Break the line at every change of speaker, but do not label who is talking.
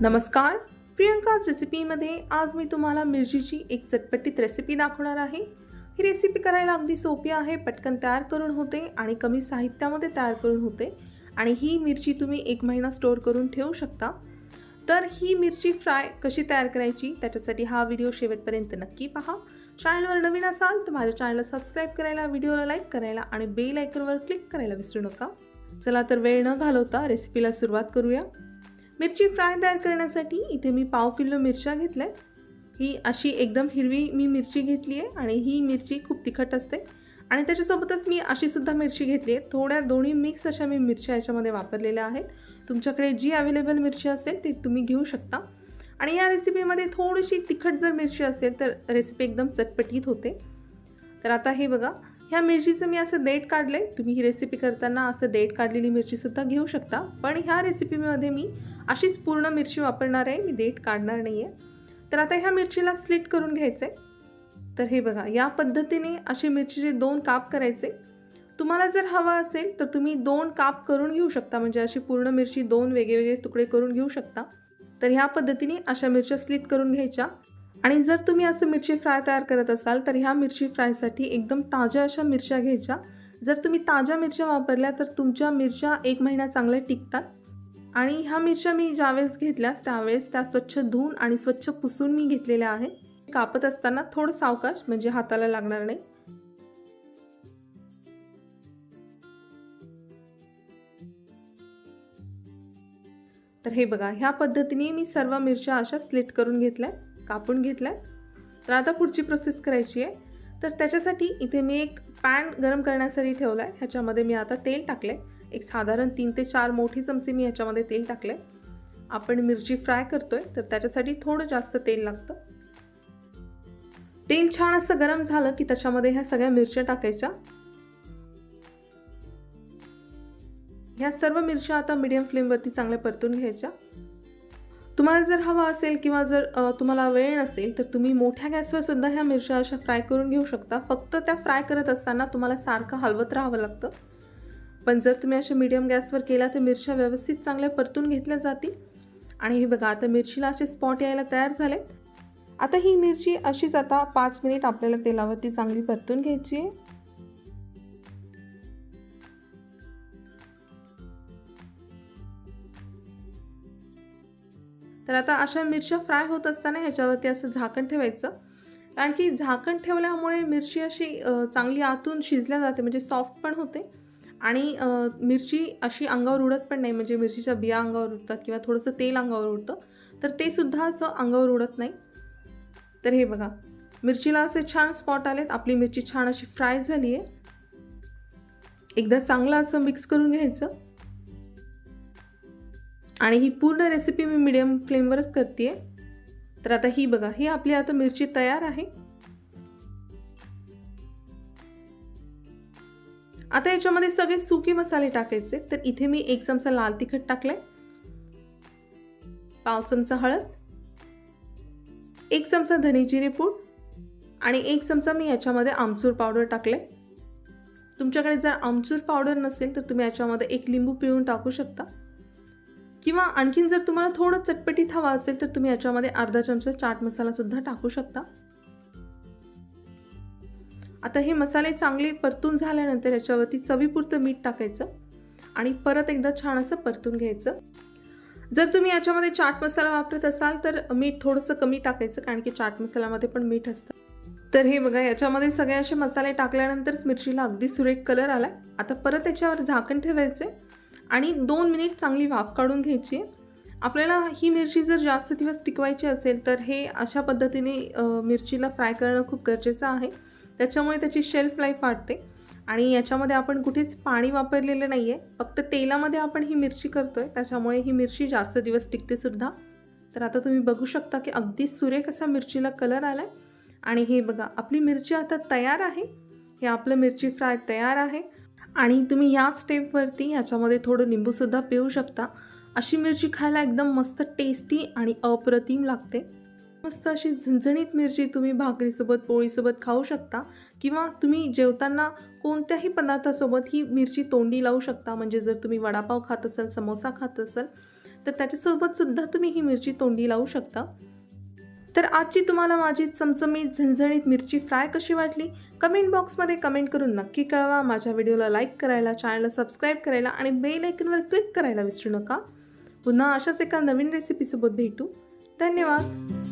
नमस्कार. प्रियंकाज रेसिपीमध्ये आज मी तुम्हाला मिरचीची एक चटपटीत रेसिपी दाखवणार आहे. ही रेसिपी करायला अगदी सोपी आहे पटकन तयार करून होते आणि कमी साहित्यामध्ये तयार करून होते आणि ही मिरची तुम्ही एक महिना स्टोअर करून ठेवू शकता. तर ही मिरची फ्राय कशी तयार करायची त्याच्यासाठी हा व्हिडिओ शेवटपर्यंत नक्की पहा. चॅनलवर नवीन असाल तर माझ्या चॅनलला सबस्क्राईब करायला व्हिडिओला लाईक करायला आणि बेल आयकनवर क्लिक करायला विसरू नका. चला तर वेळ न घालवता रेसिपीला सुरुवात करूया. मिरची फ्राय तयार करण्यासाठी इथे मी पाव किलो मिरच्या घेतल्या ही अशी एकदम हिरवी मी मिरची घेतली आहे आणि ही मिरची खूप तिखट असते. आणि त्याच्यासोबतच मी अशीसुद्धा मिरची घेतली आहे. थोड्या दोन्ही मिक्स अशा मी मिरच्या याच्यामध्ये वापरलेल्या आहेत. तुमच्याकडे जी अवेलेबल मिरची असेल ती तुम्ही घेऊ शकता. आणि या रेसिपीमध्ये थोडीशी तिखट जर मिरची असेल तर रेसिपी एकदम चटपटीत होते. तर आता हे बघा ह्या मिरचीचं मी असं देठ काढलं आहे तुम्ही ही रेसिपी करताना असं देठ काढलेली मिरचीसुद्धा घेऊ शकता. पण ह्या रेसिपीमध्ये मी अशीच पूर्ण मिरची वापरणार आहे. मी देठ काढणार नाही आहे तर आता ह्या मिरचीला स्लिट करून घ्यायचं आहे तर हे बघा या पद्धतीने अशी मिरचीचे दोन काप करायचे. तुम्हाला जर हवा असेल तर तुम्ही दोन काप करून घेऊ शकता. म्हणजे अशी पूर्ण मिरची दोन वेगवेगळे तुकडे करून घेऊ शकता. तर ह्या पद्धतीने अशा मिरच्या स्लिट करून घ्यायच्या. आणि जर तुम्ही असं मिरची फ्राय तयार करत असाल तर ह्या मिरची फ्रायसाठी एकदम ताज्या अशा मिरच्या घ्यायच्या. जर तुम्ही ताज्या मिरच्या वापरल्या तर तुमच्या मिरच्या एक महिना चांगल्या टिकतात. आणि ह्या मिरच्या मी ज्यावेळेस घेतल्यास त्यावेळेस त्या स्वच्छ धुवून आणि स्वच्छ पुसून मी घेतलेल्या आहे कापत असताना थोडं सावकाश म्हणजे हाताला लागणार नाही. तर हे बघा ह्या पद्धतीने मी सर्व मिरच्या अशा स्लिट करून घेतल्या कापून घेतला तर आता पुढची प्रोसेस करायची आहे. तर त्याच्यासाठी इथे मी एक पॅन गरम करण्यासाठी ठेवला आहे ह्याच्यामध्ये मी आता तेल टाकले एक साधारण तीन ते चार मोठी चमचे मी ह्याच्यामध्ये तेल टाकले आपण मिरची फ्राय करतोय तर त्याच्यासाठी थोडं जास्त तेल लागतं. तेल छान असं गरम झालं की त्याच्यामध्ये ह्या सगळ्या मिरच्या टाकायच्या. ह्या सर्व मिरच्या आता मीडियम फ्लेमवरती चांगल्या परतून घ्यायच्या. तुम्हाला जर हवा असेल किंवा जर तुम्हाला वेळ नसेल तर तुम्ही मोठ्या गॅसवर सुद्धा ह्या मिरच्या अशा फ्राय करून घेऊ शकता. फक्त त्या फ्राय करत असताना तुम्हाला सारखं हलवत राहावं लागतं. पण जर तुम्ही अशा मीडियम गॅसवर केला तर मिरच्या व्यवस्थित चांगल्या परतून घेतल्या जातील. आणि हे बघा आता मिरचीला असे स्पॉट यायला तयार झाले आता ही मिरची अशीच आता पाच मिनिट आपल्याला तेलावरती चांगली परतून घ्यायची आहे. तर आता अशा मिरच्या फ्राय होत असताना ह्याच्यावरती असं झाकण ठेवायचं. कारण की झाकण ठेवल्यामुळे मिरची अशी चांगली आतून शिजल्या जाते म्हणजे सॉफ्ट पण होते. आणि मिरची अशी अंगावर उडत पण नाही म्हणजे मिरचीच्या बिया अंगावर उडतात किंवा थोडंसं तेल अंगावर उडतं. तर ते सुद्धा असं अंगावर उडत नाही. तर हे बघा मिरचीला असे छान स्पॉट आलेत. आपली मिरची छान अशी फ्राय झाली आहे एकदा चांगलं असं मिक्स करून घ्यायचं. आणि ही पूर्ण रेसिपी मी मिडियम फ्लेमवरच करते तर आता ही बघा ही आपली आता मिरची तयार आहे. आता याच्यामध्ये सगळे सुके मसाले टाकायचे तर इथे मी एक चमचा लाल तिखट टाकलाय पाव चमचा हळद एक चमचा धने जिरे पूड आणि एक चमचा मी याच्यामध्ये आमचूर पावडर टाकले तुमच्याकडे जर आमचूर पावडर नसेल तर तुम्ही याच्यामध्ये एक लिंबू पिळून टाकू शकता. किंवा आणखीन जर तुम्हाला थोडं चटपटीत हवा असेल तर तुम्ही याच्यामध्ये अर्धा चमचा चाट मसाला सुद्धा टाकू शकता. आता हे मसाले चांगले परतून झाल्यानंतर याच्यावरती चवीपुरतं मीठ टाकायचं आणि परत एकदा छान असं परतून घ्यायचं. जर तुम्ही याच्यामध्ये चाट मसाला वापरत असाल तर मीठ थोडंसं कमी टाकायचं कारण की चाट मसाल्यामध्ये पण मीठ असतं. तर हे बघा याच्यामध्ये सगळे असे मसाले टाकल्यानंतरच मिरचीला अगदी सुरेख कलर आला आता परत याच्यावर झाकण ठेवायचे आणि दोन मिनिट चांगली वाफ काढून घ्यायची. आपल्याला ही मिरची जर जास्त दिवस टिकवायची असेल तर हे अशा पद्धतीने मिरचीला फ्राय करणं खूप गरजेचं आहे. त्याच्यामुळे त्याची शेल्फ लाईफ वाढते. आणि याच्यामध्ये आपण कुठेच पाणी वापरलेलं नाही आहे फक्त तेलामध्ये आपण ही मिरची करतो आहे त्याच्यामुळे ही मिरची जास्त दिवस टिकते सुद्धा. तर आता तुम्ही बघू शकता की अगदी सुरेख असा मिरचीला कलर आला आहे आणि हे बघा आपली मिरची आता तयार आहे. हे आपलं मिरची फ्राय तयार आहे. आणि तुम्ही या स्टेपवरती याच्यामध्ये थोडं लिंबूसुद्धा पिऊ शकता. अशी मिरची खायला एकदम मस्त टेस्टी आणि अप्रतिम लागते. मस्त अशी झणझणीत मिरची तुम्ही भाकरीसोबत पोळीसोबत खाऊ शकता किंवा तुम्ही जेवताना कोणत्याही पदार्थासोबत ही मिरची तोंडी लावू शकता. म्हणजे जर तुम्ही वडापाव खात असाल समोसा खात असाल तर त्याच्यासोबतसुद्धा तुम्ही ही मिरची तोंडी लावू शकता. तर आजची तुम्हाला माझी चमचमीत झणझणीत मिरची फ्राय कशी वाटली? कमेंट बॉक्समध्ये कमेंट करून नक्की कळवा. माझ्या व्हिडिओला लाईक करायला चॅनलला सबस्क्राईब करायला आणि बेल आयकनवर क्लिक करायला विसरू नका. पुन्हा अशाच एका नवीन रेसिपीसोबत भेटू. धन्यवाद.